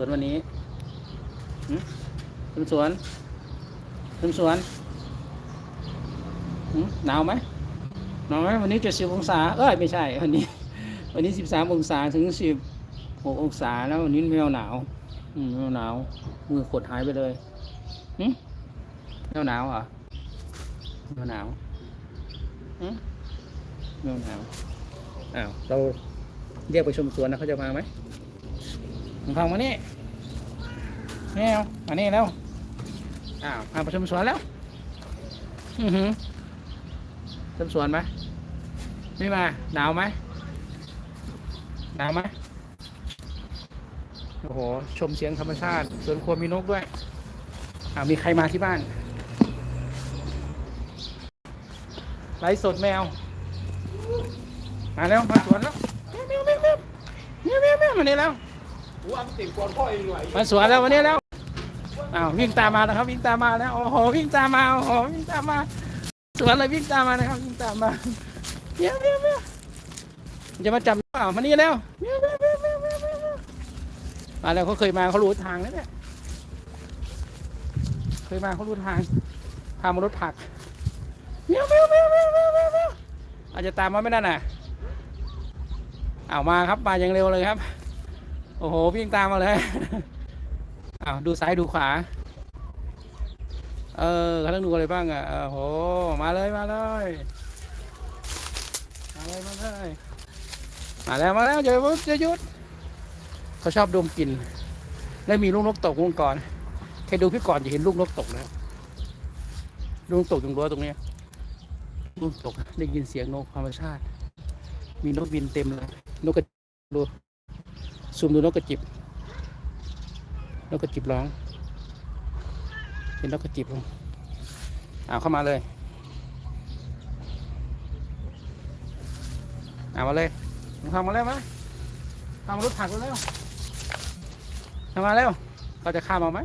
สวนวันนี้หึทำสวนทำสวนหึหนาวไหมหนาวไหมวันนี้เจ็ดสิบองศา เอ้ยไม่ใช่ วันนี้ วันนี้สิบสามองศาถึงสิบหกองศาแล้ววันนี้ไม่เอาหนาวอืมไม่เอาหนาว มือขดหายไปเลยหึไม่เอาหนาวเหรอะไม่เอาหนาวหึไม่เอาหนาวอ้าวเราเรียกไปชมสวนนะเขาจะมาไหม ของเขามานี่นี่เอามานี่แล้ว อ้าวพาไปชมสวนแล้ว อือหือชมสวนไหมไม่มา หนาวไหมหนาวไหมโอ้โห ชมเสียงธรรมชาติ สวนครัวมีนกด้วย อ่ามีใครมาที่บ้าน ไลฟ์สดแมว มาแล้ว มาสวนแล้วแมวแมวแมวแมวแมวแมวมานี่แล้ว กูอันสวนแล้ววันนี้แล้วอ้าววิ่งตามมานะครับ วิ่งตามมาแล้วโอ้โหวิ่งตามมาโอ้โหวิ่งตามมา สวนเลยวิ่งตามมานะครับวิ่งตามมาเมียวเมียวเมียวจะมาจับหรอเปล่ามานี่แล้วเมียวเมียวเมียวเมียวเมียวเมียวเมียวมาแล้วเขาเคยมาเขารู้ทางแล้วเนี่ยเคยมาเขารู้ทางพามารถผักเมียวเมียวเมียวเมียวเมียวเมียวเมียวอาจจะตามมาไม่ได้น่ะเอามาครับมาอย่างเร็วเลยครับ โอ้โหวิ่งตามมาเลยอ้าวดูซ้ายดูขวา เออเขาต้องดูอะไรบ้างอะเออโหมาเลยมาเลยมาเลยมาเลยมาแล้วมาแล้วอย่าหยุดอย่าหยุดเขาชอบดมกลิ่นและมีลูกนกตกวงก่อนใครดูพี่ก่อนจะเห็นลูกนกตกแล้วลูกตกตรงรั้วตรงนี้ลูกตกได้ยินเสียงนกธรรมชาติ มีนกบินเต็มเลยนกกระดู ซูมดูนกกระจิบ นกกระจิบร้อง เป็นนกกระจิบลงเอาเข้ามาเลยเอามาเลยทำมาแล้วมาทำมรถถักมาแล้วทำมาแล้วเขาจะข้ามมาไหม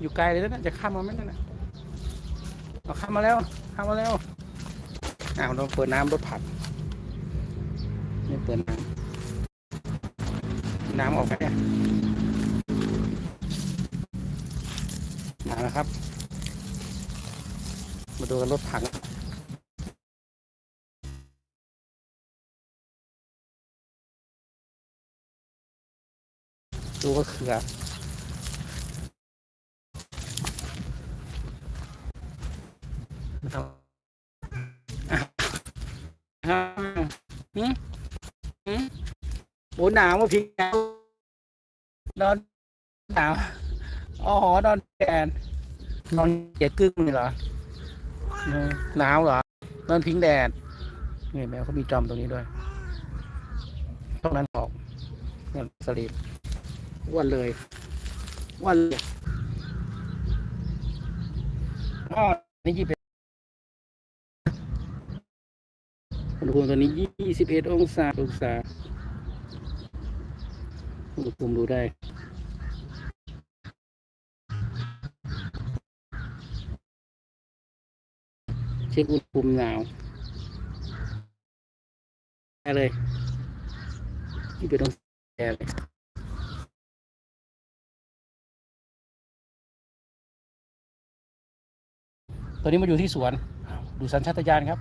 อยู่ไกลเลยนะจะข้ามมาไหมนั่นนะเอาข้ามมาแล้ว ข้ามมาแล้วอ้าวเราเปิดน้ำรถผักนี่เปิดน้ำ น้ำออกไปเนี่ยมาแล้วครับ มาดูกันรถถังดูก็คือนะครับ หนาวมาพิงนอนหนาวอ๋อนอนแกนนอนเกียดกึ่งเลยเหรอหนาวเหรอนอนพิงแดดนี่แมวเขามีจอมตรงนี้ด้วยตรงนั้นออกนั่นสลีปวันเลยวันเลยอ๋อนี่ยี่สิบอุณหภูมิตอนนี้ยี่สิบเอ็ดองศาองศา อุณหภูมิดูได้เช็คอุณหภูมิหนาวได้เลยที่เป็นต้องแอร์เลยตอนนี้มาอยู่ที่สวนอ้าวดูสัญชาตญาณครับ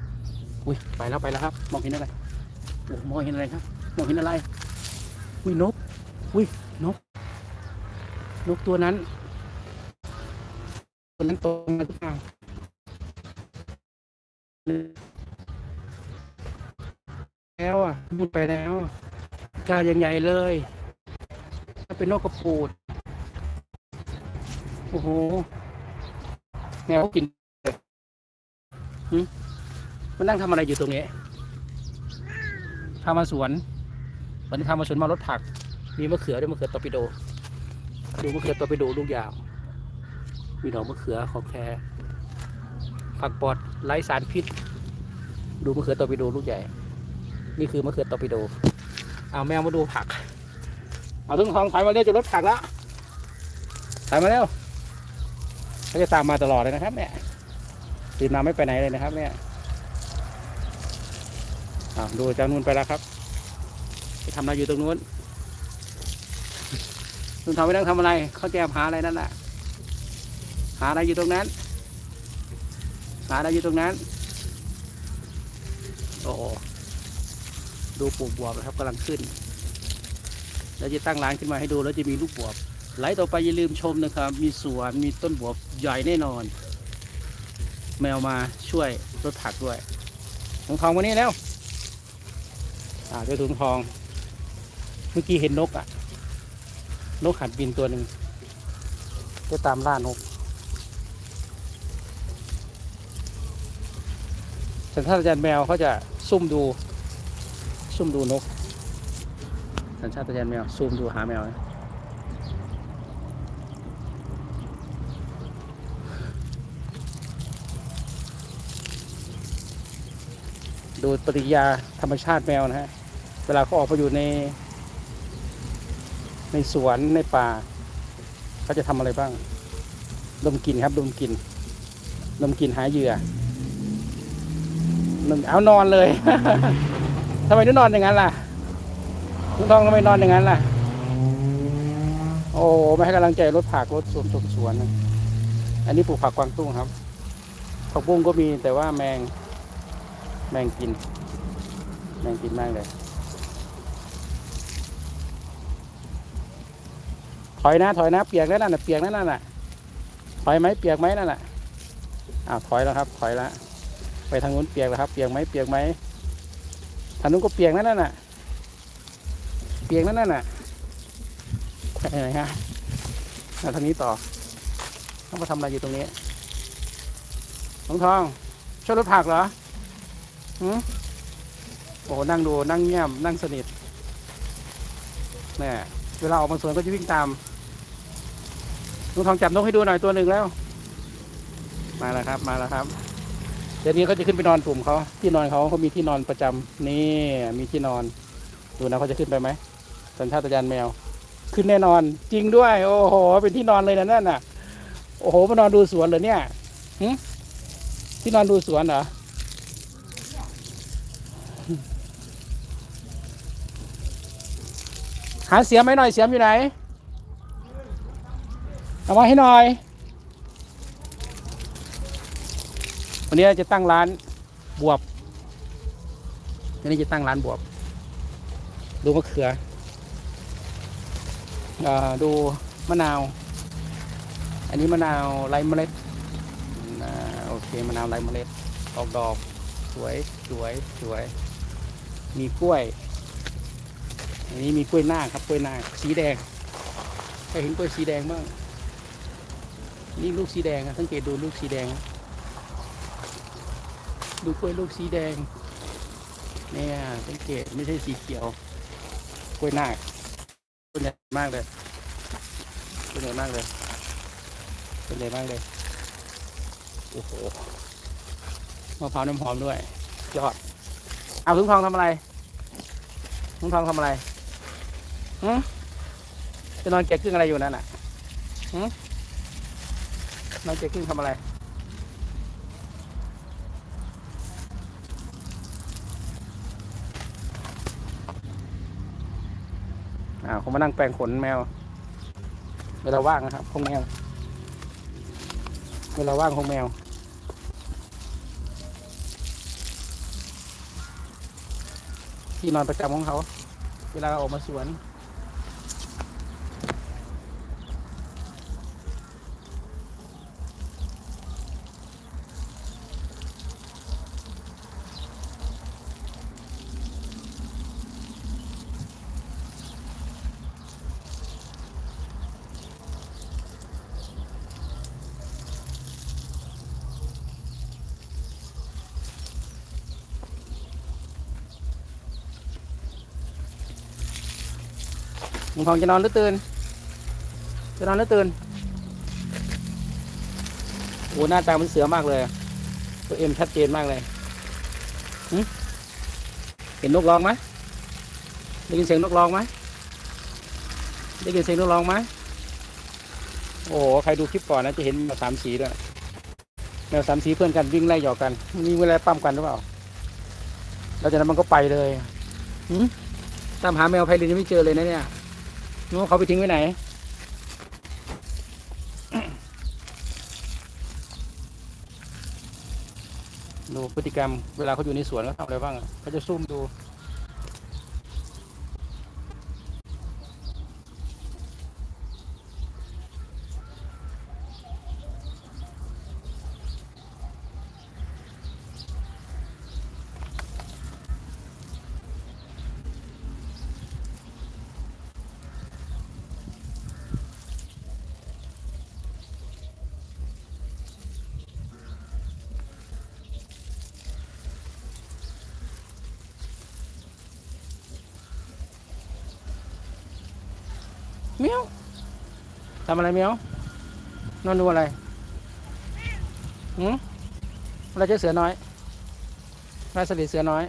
อุ้ย ไปแล้วไปแล้วครับ มองเห็นอะไรโอ้มองเห็นอะไรครับ มองเห็นอะไร อุ้ยนก อุ้ยนก นกตัวนั้น ตัวนั้นโตมาหรือเปล่าแล้วอะมุดไปแล้วกายังใหญ่เลย ถ้าเป็นนกกระปูด โอ้โหแมวกินเลยมันนั่งทำอะไรอยู่ตรงนี้พามาสวนวันนี้พามาสวนมารถผัก มีมะเขือด้วยมะเขือตอร์ปิโด ดูมะเขือตอร์ปิโดลูกยาว มีดอกมะเขือของแท้ผักปอดไร้สารพิษ ดูมะเขือตอร์ปิโดลูกใหญ่ นี่คือมะเขือตอร์ปิโด เอาแมวมาดูผัก เอาทุกทองถอยมาเร็วจะรถผักแล้วถอยมาเร็วเขาจะตามมาตลอดเลยนะครับ เนี่ยตื่นมาไม่ไปไหนเลยนะครับ เนี่ยดูจ้านุ่นไปแล้วครับไปทำอะไรอยู่ตรงนู้น ลุงทองไปนั่งทำอะไร เขาแจมหาอะไรนั่นแหละหาอะไรอยู่ตรงนั้น หาอะไรอยู่ตรงนั้น โอ้โหดูปลูกบวบนะครับกำลังขึ้นแล้วจะตั้งร้านขึ้นมาให้ดูแล้วจะมีลูกบวบไหลต่อไปอย่าลืมชมนะครับ มีสวนมีต้นบวบใหญ่แน่นอน แมวมาช่วยรถผักด้วยถุงทองวันนี้แล้วอ่าเจ้าถุงทอง เมื่อกี้เห็นนกอะ นกหัดบินตัวหนึ่งจะตามล่านกแต่ถ้าอาจารย์แมวเขาจะซุ่มดู ซุ่มดูนก สัญชาตญาณแมวซูมดูหาแมวนะดูปฏิกิริยาธรรมชาติแมวนะฮะ เวลาเขาออกไปอยู่ใน ในสวนในป่าเขาจะทำอะไรบ้าง ดมกลิ่นครับ ดมกลิ่นดมกลิ่นหาเหยื่อดมเอานอนเลยทำไมถึงนอนอย่างนั้นล่ะลุงทองทำไมนอนอย่างนั้นล่ะ โอ้ไม่ให้กำลังใจรถผักรถสวนชมสวนอันนี้ปลูกผักกวางตุ้งครับผักบุ้งก็มีแต่ว่าแมงแมงกิน แมงกินมากเลย อยนะ ถอยนะ เปียกแล้วนั่นน่ะเปียกแล้วนั่นน่ะถอยไหมเปียกไหมนั่นน่ะอ้าวถอยแล้วครับ ถอยแล้วไปทางนู้นเปียกแล้วครับ เปียกไหมเปียกไหมทางนู้นก็เปียกแล้วนั่นน่ะเปียกนั่นน่ะไปไหนฮะมาทางนี้ต่อต้องมาทำอะไรอยู่ตรงนี้น้องทองช่วยรถผักเหรอหืมโอ้นั่งดูนั่งเงียบนั่งสนิทเนี่ยเวลาออกมาสวนก็จะวิ่งตาม น้องทองจับนกให้ดูหน่อยตัวหนึ่งแล้ว มาแล้วครับ มาแล้วครับ เดี๋ยวนี้เขาจะขึ้นไปนอนกลุ่มเขาที่นอนเขาเขามีที่นอนประจำนี่มีที่นอน ดูนะเขาจะขึ้นไปไหมสัญชาตญาณแมว ขึ้นแน่นอน จริงด้วย โอ้โห เป็นที่นอนเลยนะนั่นน่ะ โอ้โหมานอนดูสวนเหรอเนี่ยหึที่นอนดูสวนเหรอหาเสียมไหมหน่อยเสียมอยู่ไหน เอามาให้หน่อย วันนี้จะตั้งร้านบวบวันนี้จะตั้งร้านบวบ ดูมะเขืออดูมะนาว อันนี้มะนาวไร้เมล็ดโอเคมะนาวไร้เมล็ดออกดอกสวยสวยสวย มีกล้วย อันนี้มีกล้วยหน้าครับกล้วยหน้าสีแดงใครเห็นกล้วยสีแดงบ้าง นี่ลูกสีแดงอะสังเกตดูลูกสีแดง ดูกล้วยลูกสีแดง เนี่ยสังเกตไม่ใช่สีเขียว กล้วยนาคต้นใหญ่มากเลยต้นใหญ่มากเลยต้นใหญ่มากเลย โอ้โห มะพร้าวน้ำหอมด้วย ยอด เอาถุงทองทำอะไรถุงทองทำอะไรหืมจะนอนแกะครึ่งอะไรอยู่นั่นน่ะหืม นอนแกะครึ่งทำอะไร อ่าผมมานั่งแปรงขนแมว เวลาว่างนะครับของแมว เวลาว่างของแมวที่นอนประจำของเขา เวลาออกมาสวน ลุงทองจะนอนหรือตื่น จะนอนหรือตื่น โอ้หน้าตามันเสือมากเลย ตัวเอ็มชัดเจนมากเลย เห็นนกร้องไหมได้ยินเสียงนกร้องไหมได้ยินเสียงนกร้องไหมโอ้โห ใครดูคลิปก่อนนะจะเห็นแมวสามสีด้วยแมวสามสีเพื่อนกันวิ่งไล่หยอกกัน มีเวลาปั้มกันหรือเปล่า แล้วจากนั้นมันก็ไปเลยหึตามหาแมวไพลินยังไม่เจอเลยนะเนี่ย นู้เขาไปทิ้งไว้ไหน ดูพฤติกรรมเวลาเขาอยู่ในสวนเขาทำอะไรบ้างเขาจะซุ่มดู เมียวทำอะไรเมียวนอนดูอะไรหืมเราจะเสือน้อยราสลิดเสือน้อย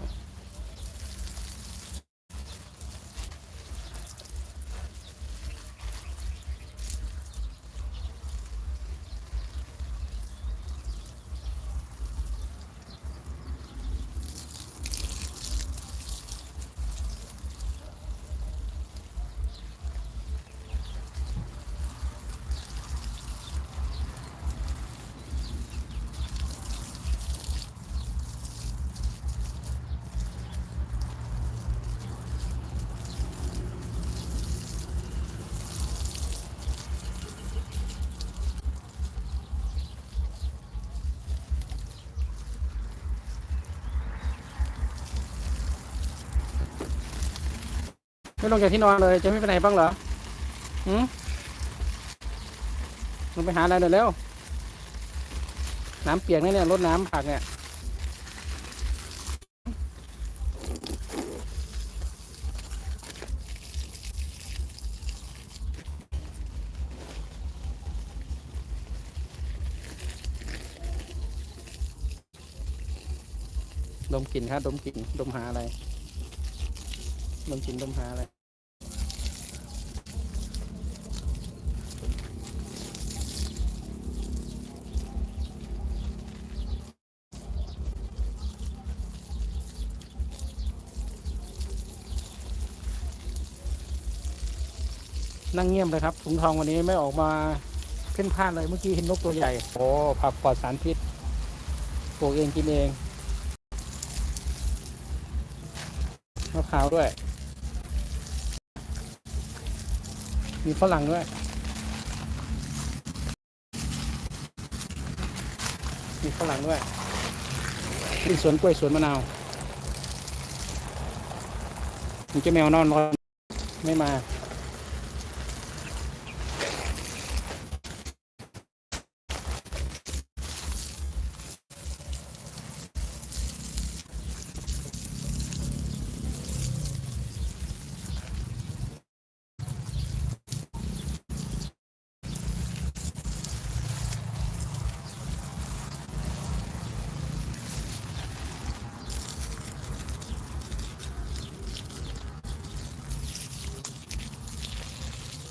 ไม่ลงจากที่นอนเลย จะไม่ไปไหนบ้างเหรอหืมลงไปหาอะไรเดี๋ยวเร็ว น้ำเปียกนะเนี่ยรดน้ำผักเนี่ยดมกลิ่นครับดมกลิ่นดมหาอะไร ดมกลิ่นดมหาอะไรนั่งเงียบเลยครับถุงทองวันนี้ไม่ออกมาเพ่นพ่านเลยเมื่อกี้เห็นนกตัวใหญ่ โอ้ผักปลอดสารพิษปลูกเองกินเองมะพร้าวด้วย มีฝรั่งด้วย มีฝรั่งด้วยมีสวนกล้วยสวนมะนาวมีเจ้าแมวนอนรอไม่มา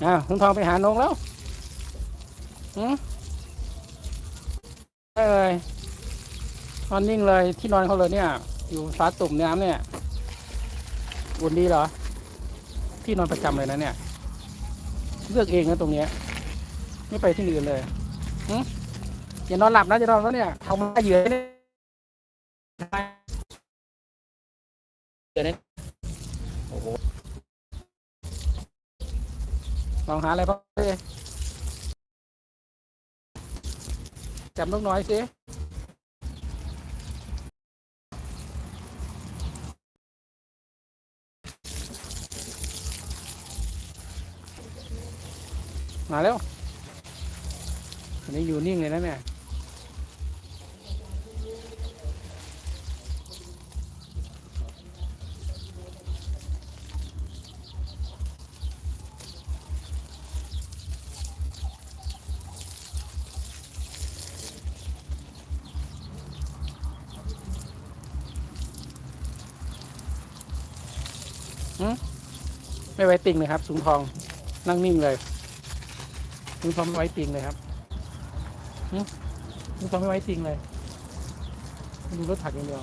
อะคุณทองไปหานกแล้วหืมได้เลยนอนนิ่งเลยที่นอนเขาเลยเนี่ย อยู่ฟ้าตุ่มน้ำเนี่ยอุ่นดีเหรอ ที่นอนประจำเลยนะเนี่ย เลือกเองนะตรงเนี้ย ไม่ไปที่อื่นเลยหืมอย่านอนหลับนะจะนอนแล้วเนี่ยเอามาเหยื่อเนี่ย องหาอะไรบ้างสิจับนกน้อยสิมาแล้วอันนี้อยู่นิ่งเลยนะเนี่ย ไม่ไว้ติ่งเลยครับสูงทองนั่งนิ่งเลยสูงทองไม่ไว้ติ่งเลยครับสูงทองไม่ไว้ติ่งเลยดูรถถักอย่างเดียว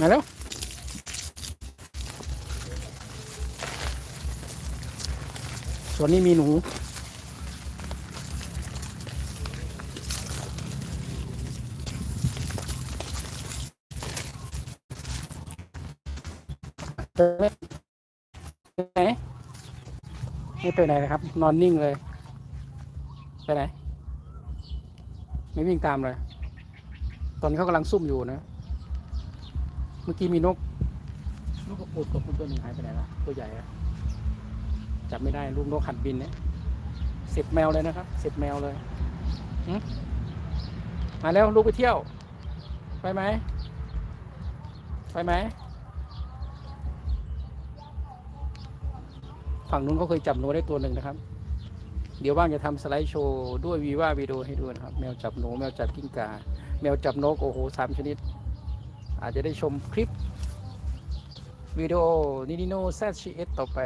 มาแล้วส่วนนี้มีหนูไปไหนไม่ไปไหนนะครับ นอนนิ่งเลย ไปไหน ไม่วิ่งตามเลย ตอนนี้เขากำลังซุ่มอยู่นะ มื่อกี้มีนก นกกระปูดตัวตัวหนึ่งหายไปไหนละตัวใหญ่อะจับไม่ได้ลูกนกหัดบินเนี่ยสิบแมวเลยนะครับสิบแมวเลยมาแล้วลูกไปเที่ยว ไปไหม ไปไหม ฝั่งนู้นเขาเคยจับหนูได้ตัวหนึ่งนะครับ เดี๋ยวว่างจะทำสไลด์โชว์ด้วยวีว่าวิดีโอให้ดูนะครับ แมวจับหนู แมวจับกิ้งก่า แมวจับนก โอ้โหสามชนิด อาจจะได้ชมคลิป วิดีโอนินิโนแซชีเอสต่อไป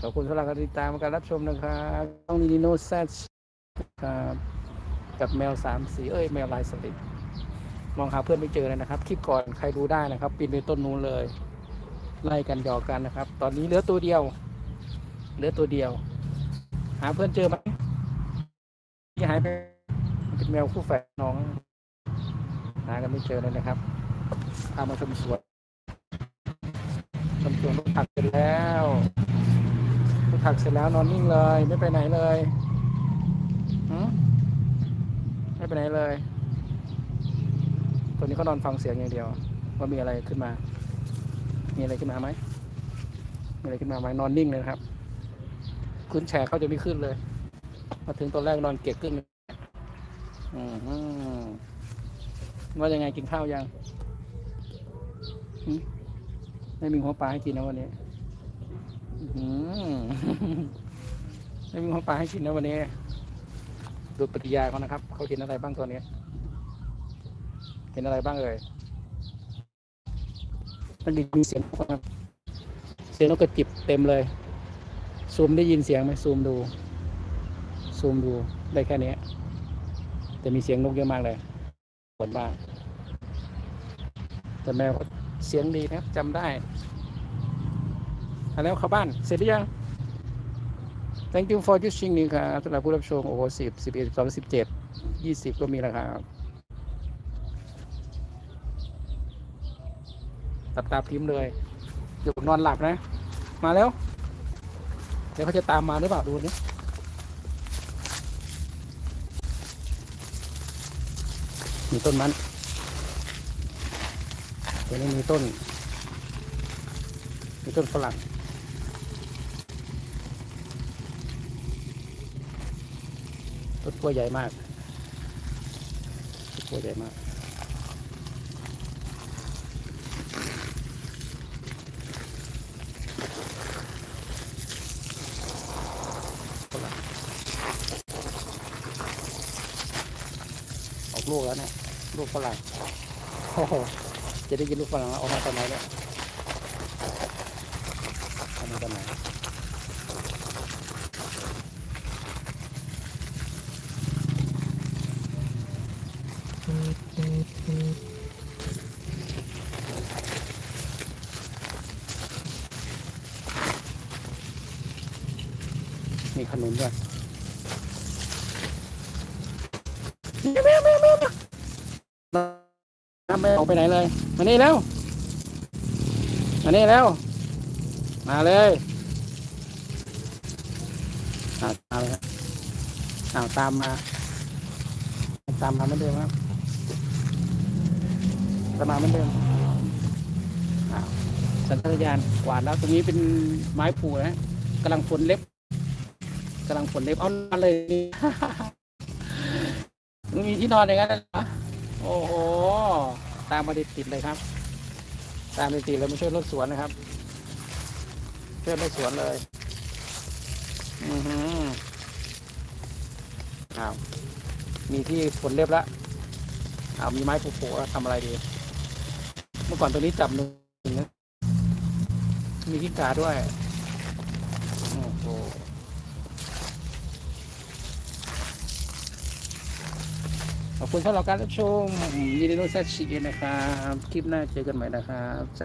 ขอบคุณสำหรับการติดตามการรับชมนะครับช่องนินิโนแซครับกับแมวสามสีเอ้ยแมวลายสลิดมองหาเพื่อนไม่เจอเลยนะครับ คลิปก่อนใครดูได้นะครับ ปีนไปต้นนู้นเลย ไล่กันหยอกกันนะครับ ตอนนี้เหลือตัวเดียว เหลือตัวเดียว หาเพื่อนเจอไหมที่หายไปเป็นแมวคู่แฝดน้อง หากันไม่เจอเลยนะครับพามาชมสวนชมสวนลูกผักเสร็จแล้วลูกผักเสร็จแล้วนอนนิ่งเลย ไม่ไปไหนเลยไม่ไปไหนเลยตัวนี้เขานอนฟังเสียงอย่างเดียว ว่ามีอะไรขึ้นมา มีอะไรขึ้นมาไหมมีอะไรขึ้นมาไหมนอนนิ่งเลยนะครับขึ้นแฉเขาจะไม่ขึ้นเลย มาถึงตอนแรกนอนเก็บขึ้นอือหือ ว่ายังไงกินข้าวยังไม่มีหัวปลาให้กินนะวันนี้ไม่มีหัวปลาให้กินนะวันนี้ ดูปฏิกิริยาเขานะครับ เขากินอะไรบ้างตัวนี้กินอะไรบ้างเอ่ยมันมีเสียงนกนะครับเสียงนกกระจิบเต็มเลย ซูมได้ยินเสียงไหมซูมดู ซูมดูได้แค่นี้ แต่มีเสียงนกเยอะมากเลย ผลมากแต่แมวเสียงดีนะครับจำได้แล้วเข้าบ้าน เสร็จหรือยัง thank you for watching นี่ครับสำหรับผู้รับชม โอ้โหสิบสิบเอ็ดสองสิบเจ็ดยี่สิบก็มีแล้วครับตับตาพิมพ์เลยอยู่นอนหลับนะ มาแล้ว เดี๋ยวเขาจะตามมาหรือเปล่าดูนี่ มีต้นมันตัวนี้มีต้น มีต้นฝรั่งต้นกล้วยใหญ่มากต้นกล้วยใหญ่มาก ฝรั่งออกลูกแลูกฝรั่งโอ้โหจะได้กินลูกฝรั่งออกมาตอนไหนเนี่ยออกมาตอนไหนมีขนุนด้วย ไปไหนเลย มานี่แล้ว มานี่แล้ว มาเลยอ่ามาเลยครับอาวตามมา ตามมาเหมือนเดิมครับตามมาเหมือนเดิมอ้าวสัญชาตญาณกวาดแล้วตรงนี้เป็นไม้ผูนะกำลังฝนเล็บกำลังฝนเล็บเอานอนเลยมีที่นอนอย่างนั้นเหรอโอ้โห ตามมาติดติดเลยครับ ตามติดติดเลยมาช่วยรถสวนนะครับ ช่วยรถสวนเลย อือหืออ้าวมีที่ฝนเรียบแล้วอ้าวมีไม้ผูกๆแล้วทำอะไรดี เมื่อก่อนตัวนี้จับหนึ่งนะมีกิ้งก่าด้วย โอ้โห ขอบคุณสำหรับการรับชมมีเดโนแซชิเกนะครับ คลิปหน้าเจอกันใหม่นะครับแซ